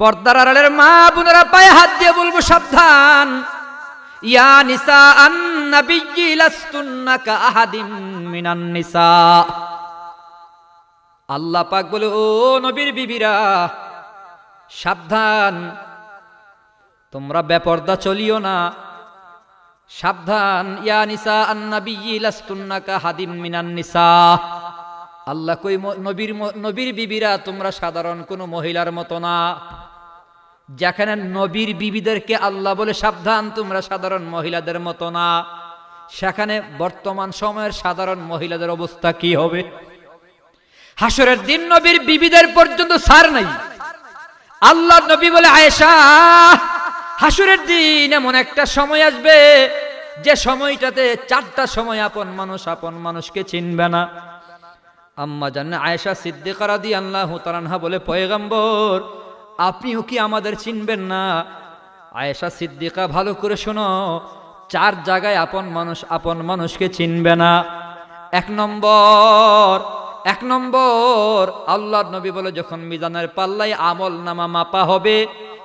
পর্দার আড়ালের মা বোনেরা পায়ে হাত দিয়ে বলব, সাবধান। ইয়া নিসা আন নাবিয়্যি লাস্তুন্না আহাদিম মিনান নিসা। আল্লাহ পাক বলে, ও নবীর বিবিরা, সাবধান। তোমরা বেপর্দা চলিও না। সাবধান। ইয়া নিসা আন্নাবিয়্যি লাস্তুন্না কা হাদিম মিনান নিসা। আল্লাহ কই নবীর নবীর বিবিরা, তোমরা সাধারণ কোনো মহিলার মতো না। যেখানে নবীর বিবিদেরকে আল্লাহ বলে সাবধান, তোমরা সাধারণ মহিলাদের মতো না। সেখানে বর্তমান সময়ের সাধারণ মহিলাদের অবস্থা কি হবে? হাসরের দিন নবীর বিবিদের পর্যন্ত সার নাই। আল্লাহ নবী বলে, আয়েশা, হাসুরের দিন এমন একটা সময় আসবে, যে সময়টাতে চারটা সময় আপন মানুষ আপন মানুষকে চিনবে না। আম্মা জান্না আয়েশা সিদ্দিকারা দি আল্লাহ তারানহা বলে, পয়গম্বর আপনিও কি আমাদের চিনবেন না? আয়েশা সিদ্দিকা, ভালো করে শোনো, চার জায়গায় আপন মানুষ আপন মানুষকে চিনবে না। এক নম্বর এক নম্বর, আল্লাহর নবী বলে যখন মিজানের পাল্লায় আমল নামা মাপা হবে,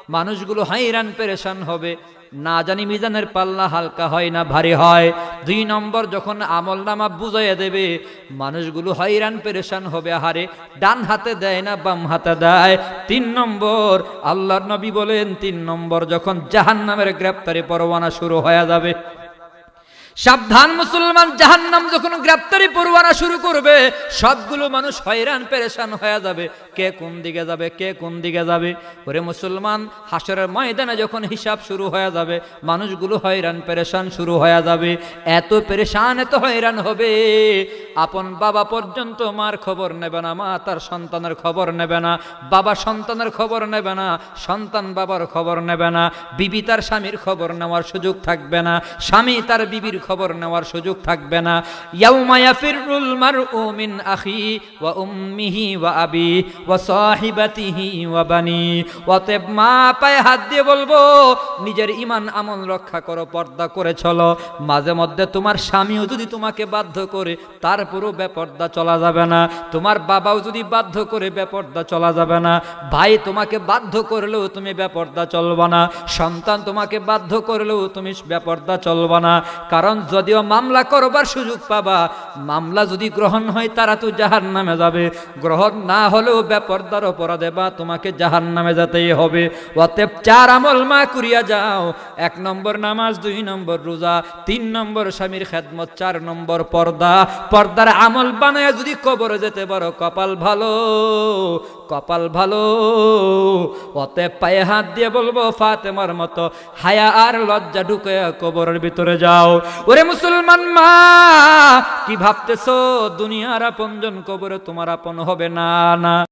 মানুষগুলো হাইরান পেরেশান হবে। না জানি মিজানের পাল্লা হালকা হয় না ভারী হয়। দুই নম্বর, যখন আমল নামা বুঝাইয়া দেবে, মানুষগুলো হয়রান, পেরেশান হবে হারে ডান হাতে দেয় না, বাম হাতে দেয়। তিন নম্বর, আল্লাহর নবী বলেন, তিন নম্বর, যখন জাহান নামের গ্রেপ্তারি পরোয়ানা শুরু হয়ে যাবে সাবধান মুসলমান, জাহান্নাম যখন গ্রেপ্তারি পরোয়ানা শুরু করবে, সবগুলো মানুষ হয়রান, পেরেশান হয়ে যাবে। কে কোন দিকে যাবে, কে কোন দিকে যাবে? ওরে মুসলমান হাসরের ময়দানে যখন হিসাব শুরু হয়ে যাবে, মানুষগুলো হয়রান, পেরেশান শুরু হয়ে যাবে। এত পেরেশান, এত হয়রান হবে। আপন বাবা পর্যন্ত মার খবর নেবে না, মা তার সন্তানের খবর নেবে না, বাবা সন্তানের খবর নেবে না, সন্তান বাবার খবর নেবে না, বিবি তার স্বামীর খবর নেওয়ার সুযোগ থাকবে না, স্বামী তার বিবির খবর নেওয়ার সুযোগ থাকবে না। ইয়াউমা ইয়াফিরুল মারউ মিন আখি ওয়া উম্মিহি ওয়া আবি ওয়া সাহিবাতিহি ওয়া বানি। অতএব মা পায়ে হাত দিয়ে বলব, নিজের ইমান আমল রক্ষা করো, পর্দা করে চলো। মাঝে মধ্যে তোমার স্বামীও যদি তোমাকে বাধ্য করে তারপরও বেপর্দা চলা যাবে না। তোমার বাবাও যদি বাধ্য করে বেপর্দা চলা যাবে না। ভাই তোমাকে বাধ্য করলেও তুমি বেপর্দা চলবা না। সন্তান তোমাকে বাধ্য করলেও তুমি বেপর্দা চলবা না। কারণ যদিও মামলা করবার সুযোগ পাবা, মামলা যদি গ্রহণ হয় তারা তো জাহান নামে যাবে। গ্রহণ না হলেও বেপর্দার অপরাধে বা তোমাকে জাহান নামে যেতেই হবে। অতএব চার আমল মা করিয়া যাও। এক নম্বর নামাজ, দুই নম্বর রোজা, তিন নম্বর স্বামীর খেদমত, চার নম্বর পর্দা। পর্দার আমল বানায় যদি কবরে যেতে পারো, কপাল ভালো। কপাল ভালো অতে পায়ে হাত দিয়ে বলব ফাতেমার মতো হায়া আর লজ্জা ঢুকে কবরের ভিতরে যাও। ওরে মুসলমান মা, কি ভাবতেছো? দুনিয়ার আপনজন কবরে তোমার আপন হবে না না।